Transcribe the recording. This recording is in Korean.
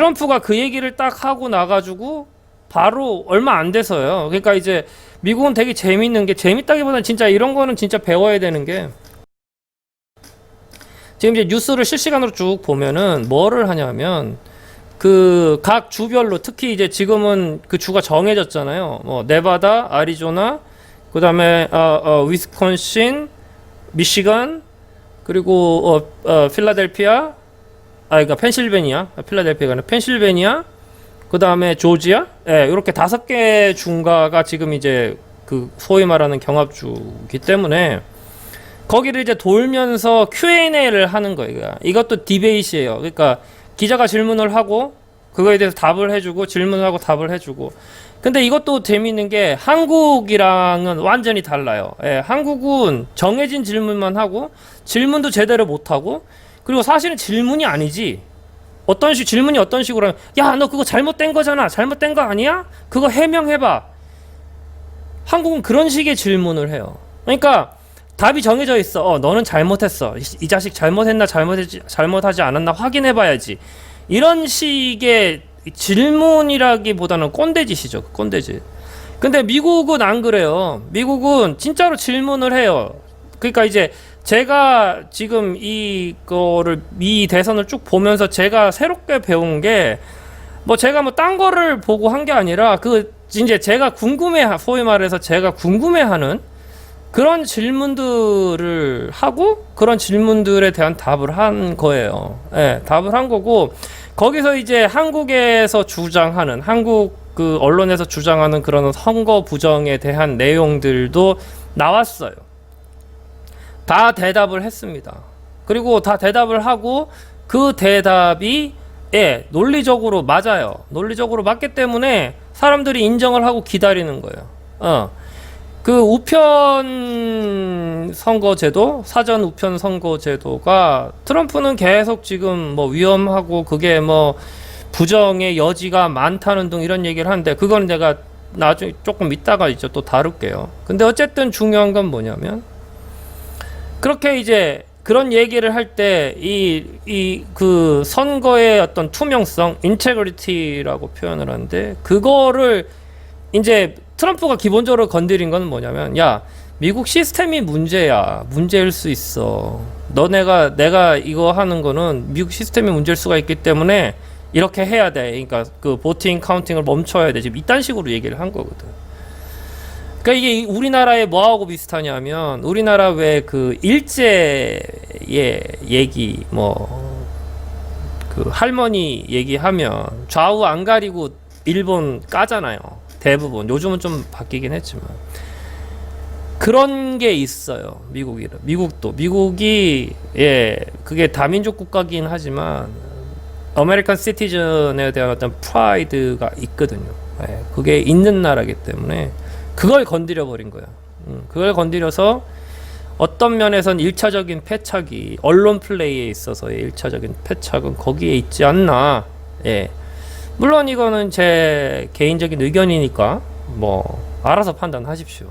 트럼프가 그 얘기를 딱 하고 나가지고 바로 얼마 안 돼서요. 그러니까 이제 미국은 되게 재밌는 게 재밌다기보다는 진짜 이런 거는 진짜 배워야 되는 게 지금 이제 뉴스를 실시간으로 쭉 보면은 뭐를 하냐면 그 각 주별로 특히 이제 지금은 그 주가 정해졌잖아요. 뭐 네바다, 아리조나, 그다음에 어, 어, 위스콘신, 미시간, 그리고 어, 어, 필라델피아, 아 그러니까 펜실베니아, 아, 필라델피아가 아니라 펜실베니아, 그 다음에 조지아, 예, 이렇게 다섯 개 중가가 지금 이제 그 소위 말하는 경합주기 때문에 거기를 이제 돌면서 Q&A를 하는 거예요. 이것도 디베이트예요. 그러니까 기자가 질문을 하고 그거에 대해서 답을 해주고 질문을 하고 답을 해주고. 근데 이것도 재미있는 게 한국이랑은 완전히 달라요. 예, 한국은 정해진 질문만 하고 질문도 제대로 못 하고 그리고 사실은 질문이 아니지. 어떤 식 질문이 어떤 식으로 하면 야 너 그거 잘못된 거잖아. 잘못된 거 아니야? 그거 해명해봐. 한국은 그런 식의 질문을 해요. 그러니까 답이 정해져 있어. 어, 너는 잘못했어. 이, 이 자식 잘못했나 잘못했지 잘못하지 않았나 확인해봐야지. 이런 식의 질문이라기보다는 꼰대짓이죠. 그 꼰대짓. 근데 미국은 안 그래요. 미국은 진짜로 질문을 해요. 그러니까 이제 제가 지금 이거를 이 대선을 쭉 보면서 제가 새롭게 배운 게 뭐 제가 뭐 딴 거를 보고 한 게 아니라 그 이제 제가 궁금해 소위 말해서 제가 궁금해하는 그런 질문들을 하고 그런 질문들에 대한 답을 한 거예요. 예, 답을 한 거고 거기서 이제 한국에서 주장하는 한국 그 언론에서 주장하는 그런 선거 부정에 대한 내용들도 나왔어요. 다 대답을 했습니다. 그리고 다 대답을 하고 그 대답이 예, 논리적으로 맞아요. 논리적으로 맞기 때문에 사람들이 인정을 하고 기다리는 거예요. 어. 그 우편 선거제도, 사전 우편 선거제도가 트럼프는 계속 지금 뭐 위험하고 그게 뭐 부정의 여지가 많다는 등 이런 얘기를 하는데 그건 내가 나중에 조금 이따가 이제 또 다룰게요. 근데 어쨌든 중요한 건 뭐냐면 그렇게 이제 그런 얘기를 할 때 이 이 그 선거의 어떤 투명성, 인테그리티라고 표현을 하는데 그거를 이제 트럼프가 기본적으로 건드린 건 뭐냐면 야 미국 시스템이 문제야. 문제일 수 있어. 너네가 내가 이거 하는 거는 미국 시스템이 문제일 수가 있기 때문에 이렇게 해야 돼. 그러니까 그 보팅 카운팅을 멈춰야 돼. 지금 이딴 식으로 얘기를 한 거거든 그러니까 이게 우리나라에 뭐하고 비슷하냐면 우리나라 왜 그 일제의 얘기 뭐 그 할머니 얘기하면 좌우 안 가리고 일본 까잖아요. 대부분 요즘은 좀 바뀌긴 했지만 그런 게 있어요. 미국이 미국도 미국이 예 그게 다민족 국가긴 하지만 아메리칸 시티즌에 대한 어떤 프라이드가 있거든요. 예, 그게 있는 나라기 때문에 그걸 건드려 버린 거야. 음, 그걸 건드려서 어떤 면에선 일차적인 패착이 언론 플레이에 있어서의 일차적인 패착은 거기에 있지 않나. 예. 물론 이거는 제 개인적인 의견이니까 뭐 알아서 판단하십시오.